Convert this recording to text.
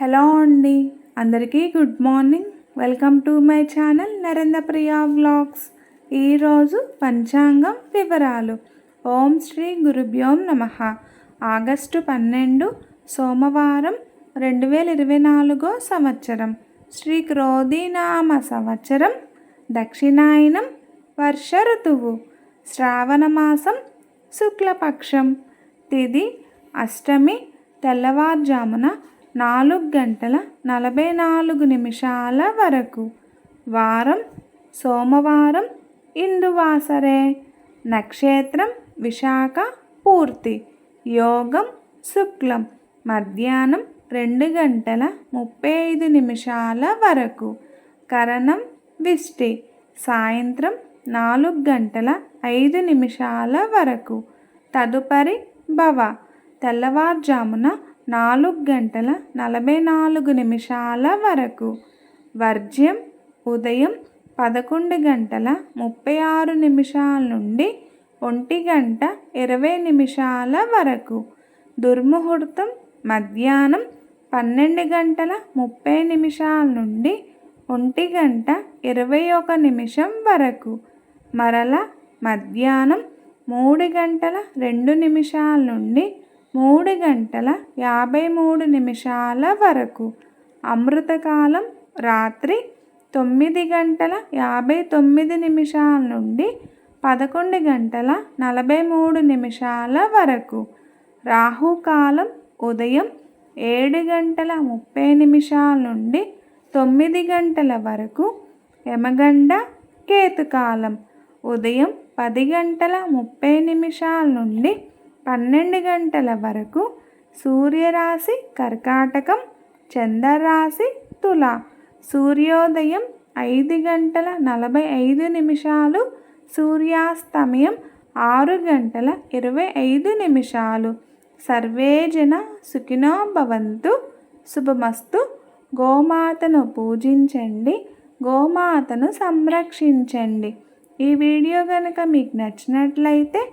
Hello అండి. అందరికీ good morning. Welcome to my channel Narendra Priya vlogs ఈరోజు పంచాంగం వివరాలు. ఓం శ్రీ గురుభ్యోం నమ. ఆగస్టు పన్నెండు సోమవారం రెండు వేల ఇరవై నాలుగో సంవత్సరం. శ్రీ క్రోధీనామ సంవత్సరం దక్షిణాయనం వర్ష ఋతువు శ్రావణ మాసం శుక్లపక్షం తిది అష్టమి తెల్లవారుజామున నాలుగు గంటల నలభై నాలుగు నిమిషాల వరకు. వారం సోమవారం ఇందువాసరే. నక్షత్రం విశాఖ పూర్తి. యోగం శుక్లం. మధ్యాహ్నం రెండు గంటల ముప్పై ఐదు నిమిషాల వరకు. కరణం విష్టి. సాయంత్రం నాలుగు గంటల ఐదు నిమిషాల వరకు. తదుపరి భవ. తెల్లవారుజామున నాలుగు గంటల నలభై నాలుగు నిమిషాల వరకు. వర్జ్యం ఉదయం పదకొండు గంటల ముప్పై ఆరు నిమిషాల నుండి ఒంటి గంట ఇరవై నిమిషాల వరకు. దుర్ముహూర్తం మధ్యాహ్నం పన్నెండు గంటల ముప్పై నిమిషాల నుండి ఒంటి గంట ఇరవై ఒక నిమిషం వరకు. మరల మధ్యాహ్నం మూడు గంటల రెండు నిమిషాల నుండి మూడు గంటల యాభై మూడు నిమిషాల వరకు. అమృతకాలం రాత్రి తొమ్మిది గంటల యాభై తొమ్మిది నిమిషాల నుండి పదకొండు గంటల నలభై మూడు నిమిషాల వరకు. రాహుకాలం ఉదయం ఏడు గంటల ముప్పై నిమిషాల నుండి తొమ్మిది గంటల వరకు. యమగండ కేతుకాలం ఉదయం పది గంటల ముప్పై నిమిషాల నుండి పన్నెండు గంటల వరకు సూర్యరాశి కర్కాటకం చంద్రరాశి తుల. సూర్యోదయం ఐదు గంటల నలభై ఐదు నిమిషాలు సూర్యాస్తమయం ఆరు గంటల ఇరవై ఐదు నిమిషాలు. సర్వేజన సుఖినో భవంతు. శుభమస్తు. గోమాతను పూజించండి. గోమాతను సంరక్షించండి. ఈ వీడియో కనుక మీకు నచ్చినట్లయితే